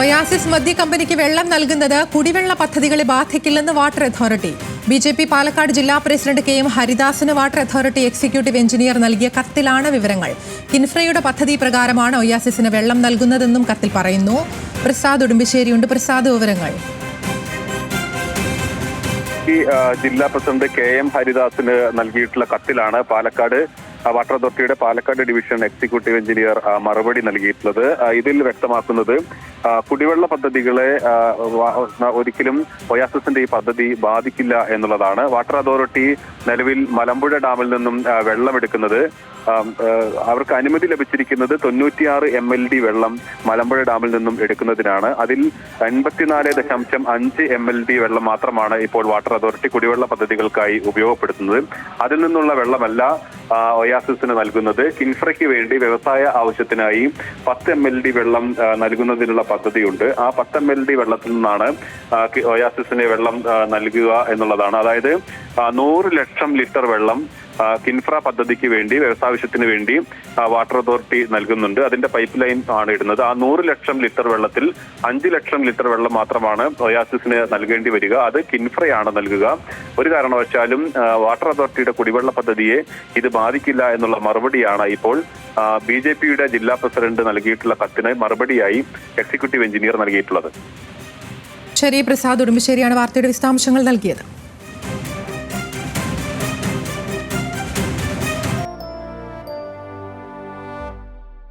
Oasis മദ്യ കമ്പനിക്ക് വെള്ളം നൽകുന്നത് കുടിവെള്ള പദ്ധതികളെ ബാധിക്കില്ലെന്ന് water authority. B J P Palakkad ജില്ലാ പ്രസിഡന്റ് കെ എം ഹരിദാസിന് വാട്ടർ അതോറിറ്റി എക്സിക്യൂട്ടീവ് എഞ്ചിനീയർ നൽകിയ കത്തിലാണ് വിവരങ്ങൾ. കിൻഫ്രയുടെ പദ്ധതി പ്രകാരമാണ് ഒയാസിസിന് വെള്ളം നൽകുന്നതെന്നും കത്തിൽ പറയുന്നു. പ്രസാദ് ഉടുമ്പിശ്ശേരിയുണ്ട്. പ്രസാദ് വിവരങ്ങൾ. ജില്ലാ പ്രസിഡന്റ് കെ എം ഹരിദാസിന് നൽകിയിട്ടുള്ള കത്തിലാണ് പാലക്കാട് വാട്ടർ അതോറിറ്റിയുടെ പാലക്കാട് ഡിവിഷൻ എക്സിക്യൂട്ടീവ് എഞ്ചിനീയർ മറുപടി നൽകിയിട്ടുള്ളത്. ഇതിൽ വ്യക്തമാക്കുന്നത് കുടിവെള്ള പദ്ധതികളെ ഒരിക്കലും ഒയാസിന്റെ ഈ പദ്ധതി ബാധിക്കില്ല എന്നുള്ളതാണ്. വാട്ടർ അതോറിറ്റി നിലവിൽ മലമ്പുഴ ഡാമിൽ നിന്നും വെള്ളമെടുക്കുന്നത്. അവർക്ക് അനുമതി ലഭിച്ചിരിക്കുന്നത് തൊണ്ണൂറ്റിയാറ് എം എൽ ഡി വെള്ളം മലമ്പുഴ ഡാമിൽ നിന്നും എടുക്കുന്നതിനാണ്. അതിൽ എൺപത്തിനാല് ദശാംശം അഞ്ച് എം എൽ ഡി വെള്ളം മാത്രമാണ് ഇപ്പോൾ വാട്ടർ അതോറിറ്റി കുടിവെള്ള പദ്ധതികൾക്കായി ഉപയോഗപ്പെടുത്തുന്നത്. അതിൽ നിന്നുള്ള വെള്ളമല്ല ഒയാസിസിന് നൽകുന്നത്. കിൻഫ്രയ്ക്ക് വേണ്ടി വ്യവസായ ആവശ്യത്തിനായി പത്ത് എം എൽ ഡി വെള്ളം നൽകുന്നതിനുള്ള പദ്ധതിയുണ്ട്. ആ പത്ത് എം എൽ ഡി വെള്ളത്തിൽ നിന്നാണ് ഒയാസിസിന് വെള്ളം നൽകുക എന്നുള്ളതാണ്. അതായത് നൂറ് ലക്ഷം ലിറ്റർ വെള്ളം കിൻഫ്ര പദ്ധതിക്ക് വേണ്ടി വ്യവസാവശ്യത്തിന് വേണ്ടി വാട്ടർ അതോറിറ്റി നൽകുന്നുണ്ട്. അതിന്റെ പൈപ്പ് ലൈൻ ആണ് ഇടുന്നത്. ആ നൂറ് ലക്ഷം ലിറ്റർ വെള്ളത്തിൽ അഞ്ച് ലക്ഷം ലിറ്റർ വെള്ളം മാത്രമാണ് ഒയാസിസിന് നൽകേണ്ടി വരിക. അത് കിൻഫ്രയാണ് നൽകുക. ഒരു കാരണവശാലും വാട്ടർ അതോറിറ്റിയുടെ കുടിവെള്ള പദ്ധതിയെ ഇത് ബാധിക്കില്ല എന്നുള്ള മറുപടിയാണ് ഇപ്പോൾ ബി ജെ പിയുടെ ജില്ലാ പ്രസിഡന്റ് നൽകിയിട്ടുള്ള കത്തിന് മറുപടിയായി എക്സിക്യൂട്ടീവ് എഞ്ചിനീയർ നൽകിയിട്ടുള്ളത്. ശരി പ്രസാദ് ഉടുമ്പശ്ശേരിയാണ് വാർത്തയുടെ വിശദാംശങ്ങൾ നൽകിയത്.